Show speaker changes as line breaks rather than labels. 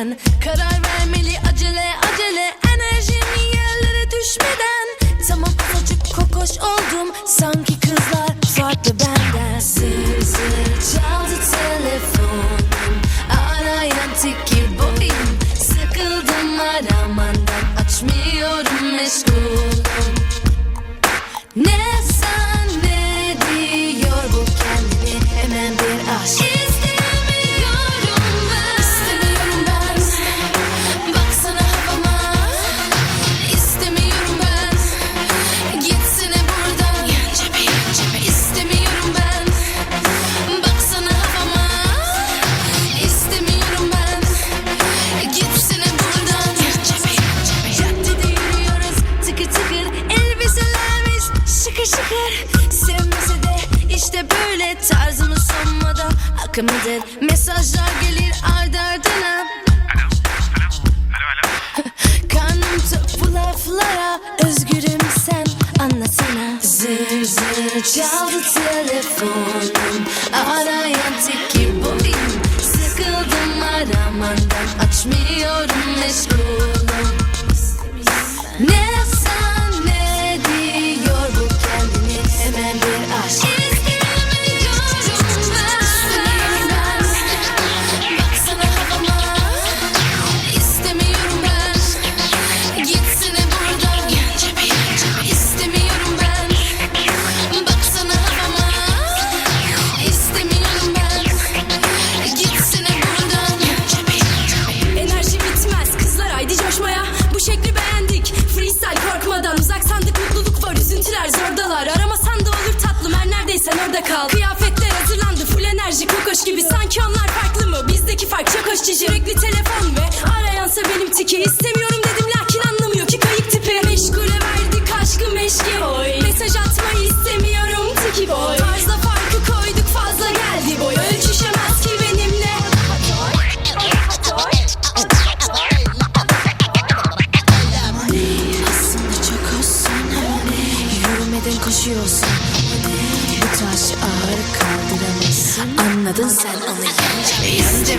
sen Karar vermeli acele acele Enerjim yerlere düşmeden. Tamam azıcık kokoş oldum Sanki kızlar farklı benden. Sızı çaldı telefonum Arayan tiki boyum. Sıkıldım aramandan Açmıyorum meşgul. Şıkır Sevmese de işte böyle tarzımız son moda Akımıdır mesajlar gelir ard ardına Karnım tok bu laflara Özgürüm sen anlasana. Zır zır çaldı telefonum Arayan teki boyum Sıkıldım aramandan Açmıyorum neredeysen orada kal. Kıyafetler hazırlandı. Full enerji kokoş gibi. Sanki onlar farklı mı? Bizdeki fark çok hoş. Sürekli telefon ve arayansa benim tiki. İstemiyorum dedim lakin anlamıyor ki. Kayık tipi Meşgule verdik aşkı meşke.
Oy. Mesaj atmayı istemiyorum. Tiki boy. Tarzda farkı koyduk fazla geldi boy. Ölçüşemez ki benimle.
Aslında çok hoşsun Yürümeden koşuyorsun Bu taşı ağır kaldıramazsın Anladın sen onu yanca yanca